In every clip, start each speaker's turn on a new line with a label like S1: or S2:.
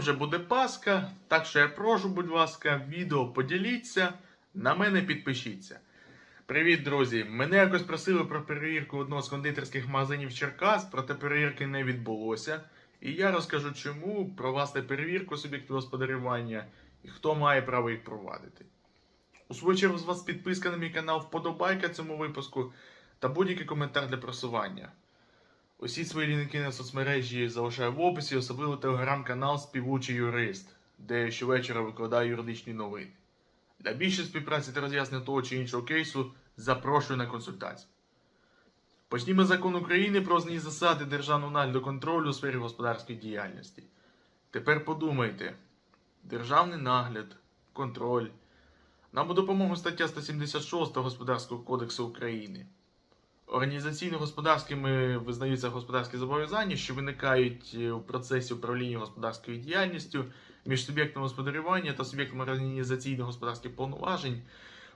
S1: Вже буде Пасха, так що я прошу, будь ласка, відео поділіться, на мене підпишіться. Привіт, друзі! Мене якось просили про перевірку одного з кондитерських магазинів Черкас, проте перевірки не відбулося. І я розкажу, чому провести перевірку суб'єктів господарювання і хто має право їх провадити. У свою чергу з вас підписка на мій канал, вподобайка цьому випуску та будь-який коментар для просування. Усі свої лінки на соцмережі залишаю в описі, особливо телеграм-канал Співучий юрист, де щовечора викладаю юридичні новини. Для більшої співпраці та роз'яснення того чи іншого кейсу запрошую на консультацію. Почнімо закон України про основні засади державного нагляду контролю у сфері господарської діяльності. Тепер подумайте: державний нагляд, контроль. Нам у допомогу стаття 176 Господарського кодексу України. Організаційно-господарськими визнаються господарські зобов'язання, що виникають е, у процесі управління господарською діяльністю між суб'єктом господарювання та суб'єктом організаційно-господарських повноважень,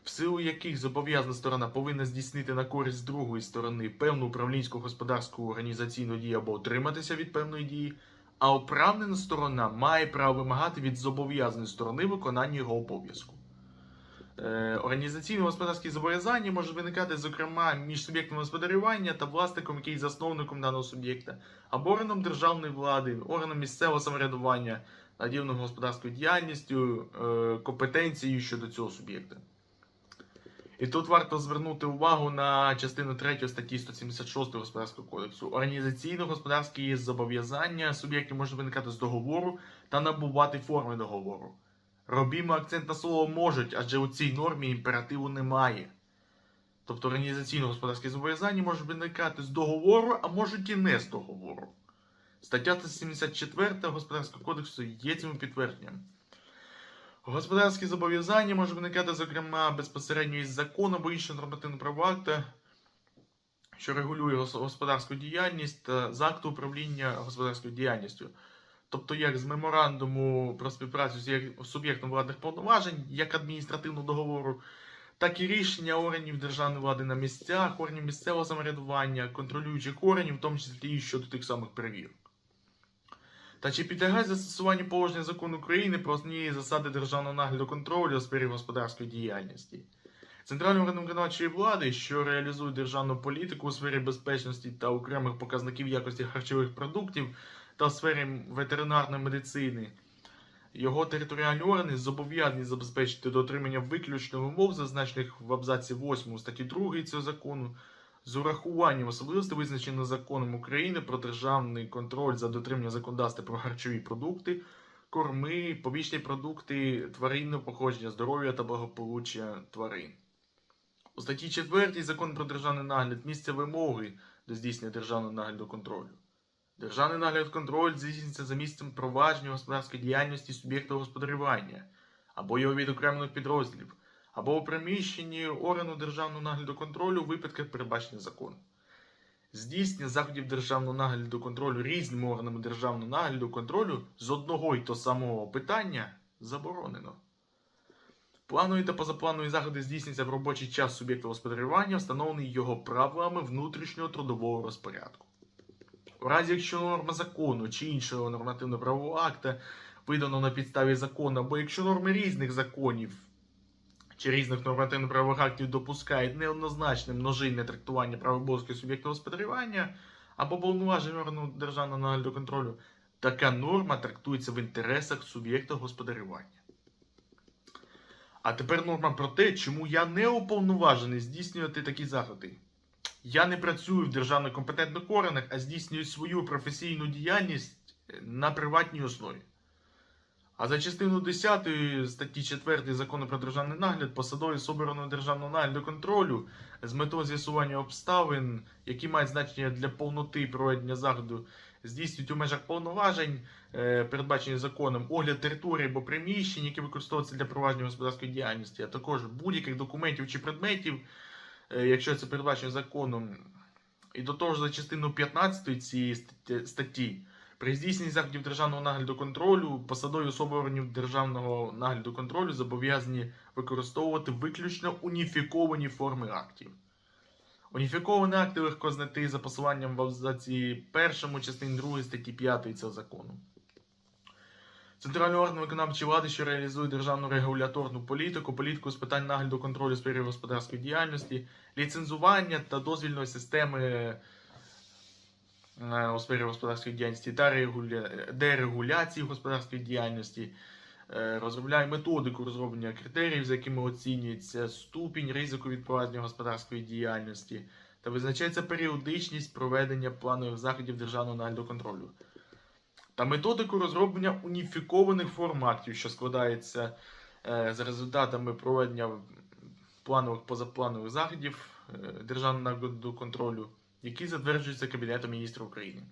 S1: в силу яких зобов'язана сторона повинна здійснити на користь другої сторони певну управлінську господарську організаційну дію або утриматися від певної дії, а оправнена сторона має право вимагати від зобов'язаної сторони виконання його обов'язку. Е, Організаційно-господарські зобов'язання можуть виникати, зокрема, між суб'єктом господарювання та власником, який є засновником даного суб'єкта, або органом державної влади, органом місцевого самоврядування, наділеним господарською діяльністю, е, компетенцією щодо цього суб'єкта. І тут варто звернути увагу на частину 3 статті 176 Господарського кодексу. Організаційно-господарські зобов'язання суб'єктів можуть виникати з договору та набувати форми договору. Робімо акцент на слово можуть, адже у цій нормі імперативу немає. Тобто організаційно-господарські зобов'язання можуть виникати з договору, а можуть і не з договору. Стаття 174 Господарського кодексу є цим підтвердженням. Господарські зобов'язання можуть виникати, зокрема, безпосередньо із закону або іншого нормативно-правового акта, що регулює господарську діяльність та з акту управління господарською діяльністю. Тобто як з меморандуму про співпрацю з суб'єктом владних повноважень, як адміністративного договору, так і рішення органів державної влади на місцях, органів місцевого самоврядування, контролюючих органів, в тому числі і щодо тих самих перевірок. Та чи підлягає застосуванню положення закону України про основні засади державного нагляду контролю у сфері господарської діяльності? Центральним органом виконавчої влади, що реалізує державну політику у сфері безпечності та окремих показників якості харчових продуктів та в сфері ветеринарної медицини, його територіальні органи зобов'язані забезпечити дотримання виключно вимог, зазначених в абзаці 8 статті 2 цього закону, з урахуванням особливостей, визначених законом України про державний контроль за дотриманням законодавства про харчові продукти, корми, побічні продукти тваринного походження, здоров'я та благополуччя тварин. У статті 4 закон про державний нагляд місця вимоги до здійснення державного нагляду контролю. Державний нагляд контроль здійснюється за місцем провадження господарської діяльності суб'єкта господарювання або його відокремлених підрозділів, або у приміщенні органу державного нагляду контролю у випадках передбачених законом. Здійснення заходів державного нагляду контролю різними органами державного нагляду контролю з одного й того самого питання заборонено. Планові та позапланові заходи здійснюються в робочий час суб'єкта господарювання, встановлений його правилами внутрішнього трудового розпорядку. У разі, якщо норма закону чи іншого нормативно-правового акта видано на підставі закону, або якщо норми різних законів чи різних нормативно-правових актів допускають неоднозначне множинне трактування прав обов'язків суб'єкта господарювання або повноважень органу державного нагляду контролю, така норма трактується в інтересах суб'єкта господарювання. А тепер норма про те, чому я не уповноважений здійснювати такі заходи. Я не працюю в державних компетентних органах, а здійснюю свою професійну діяльність на приватній основі. А за частину 10 статті 4 закону про державний нагляд посадові органу державного нагляду контролю з метою з'ясування обставин, які мають значення для повноти проведення заходу, здійснюють у межах повноважень, е, передбачені законом, огляд території або приміщень, які використовуються для провадження господарської діяльності, а також будь-яких документів чи предметів, е, якщо це передбачено законом. І до того ж, за частину 15 цієї статті- при здійсненні заходів державного нагляду контролю, посадові особи органів державного нагляду контролю зобов'язані використовувати виключно уніфіковані форми актів. Уніфіковані акти легко знайти за посиланням в абзаці першому частині 2 статті 5 цього закону. Центральний орган виконавчої влади, що реалізує державну регуляторну політику, політику з питань нагляду контролю сфері господарської діяльності, ліцензування та дозвільної системи е, у сфері господарської діяльності та регуля... дерегуляції господарської діяльності, е, розробляє методику розроблення критеріїв, за якими оцінюється ступінь ризику відпровадження господарської діяльності та визначається періодичність проведення планових заходів державного нагляду контролю. Та методику розроблення уніфікованих форматів, що складається е, за результатами проведення планових позапланових заходів е, державного контролю, які затверджуються Кабінетом міністрів України.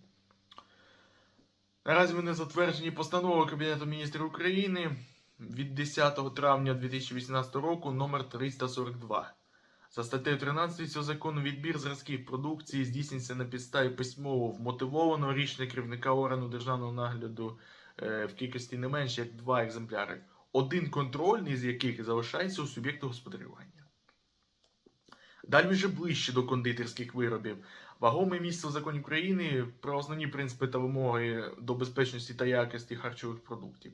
S1: Наразі вони затверджені постановою Кабінету міністрів України від 10 травня 2018 року номер 342. За статтею 13 цього закону відбір зразків продукції здійснюється на підставі письмово вмотивованого рішення керівника органу державного нагляду е, в кількості не менше як два екземпляри, один контрольний з яких залишається у суб'єкту господарювання. Далі вже ближче до кондитерських виробів. Вагоме місце в законі України про основні принципи та вимоги до безпечності та якості харчових продуктів.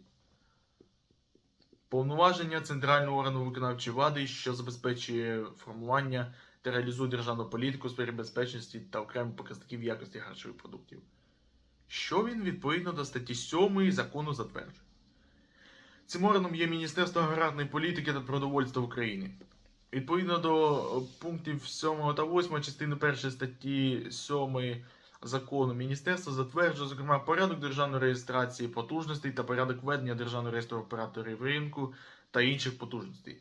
S1: Повноваження центрального органу виконавчої влади, що забезпечує формування та реалізує державну політику у сфері безпечності та окремих показників якості харчових продуктів. Що він відповідно до статті 7 закону затверджує? Цим органом є Міністерство аграрної політики та продовольства України. Відповідно до пунктів 7 та 8 частини 1 статті 7 закону міністерство затверджує, зокрема, порядок державної реєстрації потужностей та порядок ведення державного реєстру операторів ринку та інших потужностей.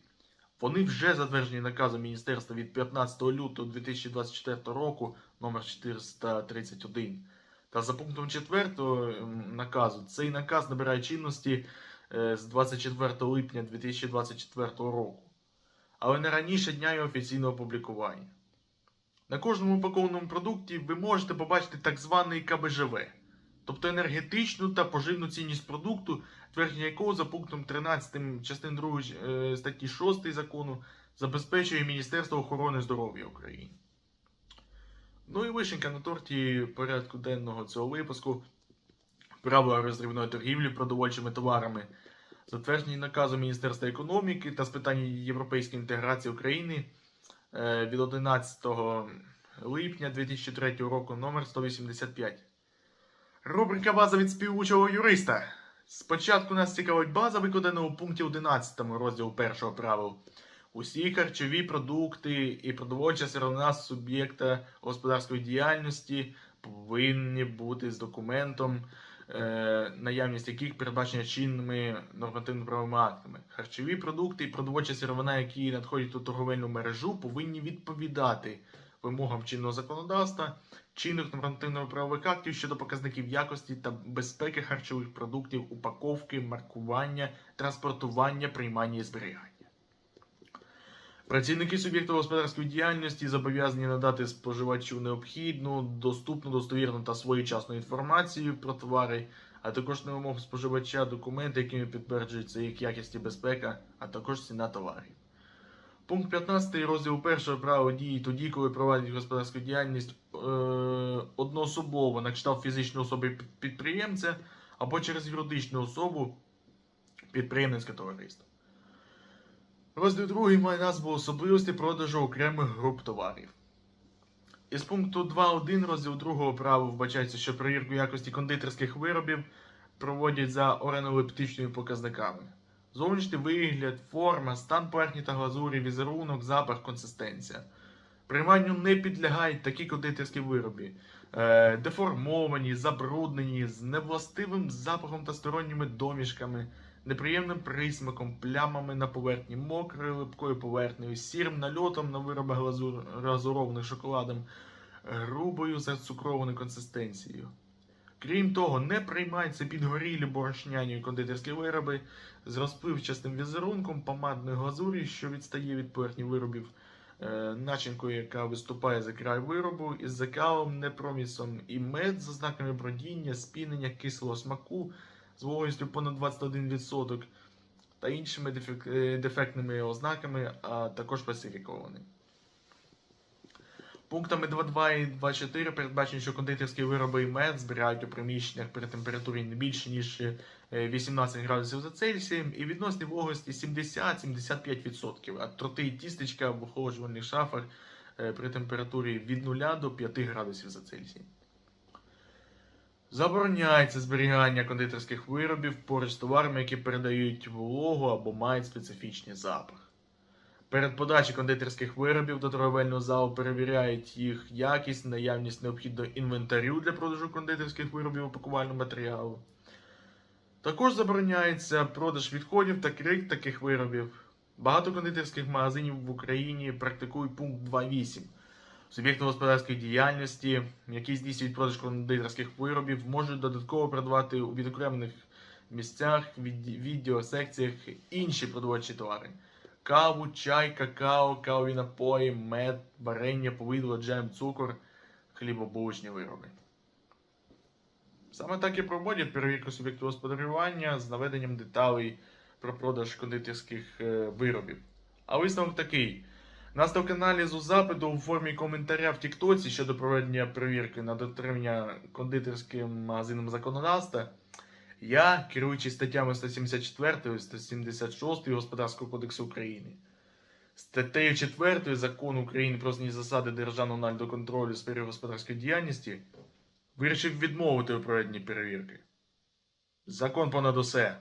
S1: Вони вже затверджені наказом міністерства від 15 лютого 2024 року номер 431. Та за пунктом 4 наказу цей наказ набирає чинності е, з 24 липня 2024 року, але не раніше дня його офіційного опублікування. На кожному упакованому продукті ви можете побачити так званий КБЖВ, тобто енергетичну та поживну цінність продукту, твердження якого за пунктом 13 частин 2 е, статті 6 закону забезпечує Міністерство охорони здоров'я України. Ну і вишенька на торті порядку денного цього випуску. Правила розривної торгівлі продовольчими товарами, затверджені наказом Міністерства економіки та з питань європейської інтеграції України від 11 липня 2003 року номер 185. Рубрика База від співучого юриста. Спочатку нас цікавить база, викладена у пункті 11 розділу першого правил. Усі харчові продукти і продовольча сировина суб'єкта господарської діяльності повинні бути з документом, е, наявність яких передбачена чинними нормативно-правовими актами. Харчові продукти і продовольча сировина, які надходять у торговельну мережу, повинні відповідати вимогам чинного законодавства, чинних нормативно-правових актів щодо показників якості та безпеки харчових продуктів, упаковки, маркування, транспортування, приймання і зберігання. Працівники суб'єкту господарської діяльності зобов'язані надати споживачу необхідну, доступну, достовірну та своєчасну інформацію про товари, а також на вимогу споживача документи, якими підтверджується їх якість і безпека, а також ціна товарів. Пункт 15 розділу 1 право дії тоді, коли проводять господарську діяльність е, одноособово на кшталт фізичної особи підприємця або через юридичну особу підприємницьке товариство. Розділ 2 має назву особливості продажу окремих груп товарів. Із пункту 2.1 розділ 2 права вбачається, що перевірку якості кондитерських виробів проводять за органолептичними показниками. Зовнішній вигляд, форма, стан поверхні та глазурі, візерунок, запах, консистенція. Прийманню не підлягають такі кондитерські вироби, е, деформовані, забруднені, з невластивим запахом та сторонніми домішками, неприємним присмаком, плямами на поверхні, мокрою липкою поверхнею, сірим нальотом на виробах глазур, глазурованих шоколадом, грубою зацукрованою консистенцією. Крім того, не приймаються підгорілі борошняні кондитерські вироби з розпливчастим візерунком, помадною глазур'ю, що відстає від поверхні виробів, е, начинкою, яка виступає за край виробу, із закалом, непромісом і мед з ознаками бродіння, спінення кислого смаку з вологістю понад 21% та іншими е, дефектними ознаками, а також фальсифікований. Пунктами 2.2 і 2.4 передбачено, що кондитерські вироби і мед зберігають у приміщеннях при температурі не більше, ніж е, 18 градусів за Цельсієм і відносні вологості 70-75%, а торти і тістечка в охолоджувальних шафах е, при температурі від 0 до 5 градусів за Цельсієм. Забороняється зберігання кондитерських виробів поруч з товарами, які передають вологу або мають специфічний запах. Перед подачею кондитерських виробів до торговельного залу перевіряють їх якість, наявність необхідного інвентарю для продажу кондитерських виробів упакувального матеріалу. Також забороняється продаж відходів та крик таких виробів. Багато кондитерських магазинів в Україні практикують пункт 2.8. Суб'єкти господарської діяльності, які здійснюють продаж кондитерських виробів, можуть додатково продавати у відокремлених місцях, відеосекціях інші продовольчі товари. Каву, чай, какао, кавові напої, мед, варення, повидло, джем, цукор, хлібобулочні вироби. Саме так і проводять перевірку суб'єкту господарювання з наведенням деталей про продаж кондитерських е, виробів. А висновок такий. Нас на каналі запиту у формі коментаря в Тіктоці щодо проведення перевірки на дотримання кондитерським магазином законодавства. Я, керуючись статтями 174 176 Господарського кодексу України, статтею 4 Закону України про основні засади державного нагляду контролю у сфері господарської діяльності, вирішив відмовити у проведенні перевірки. Закон понад усе.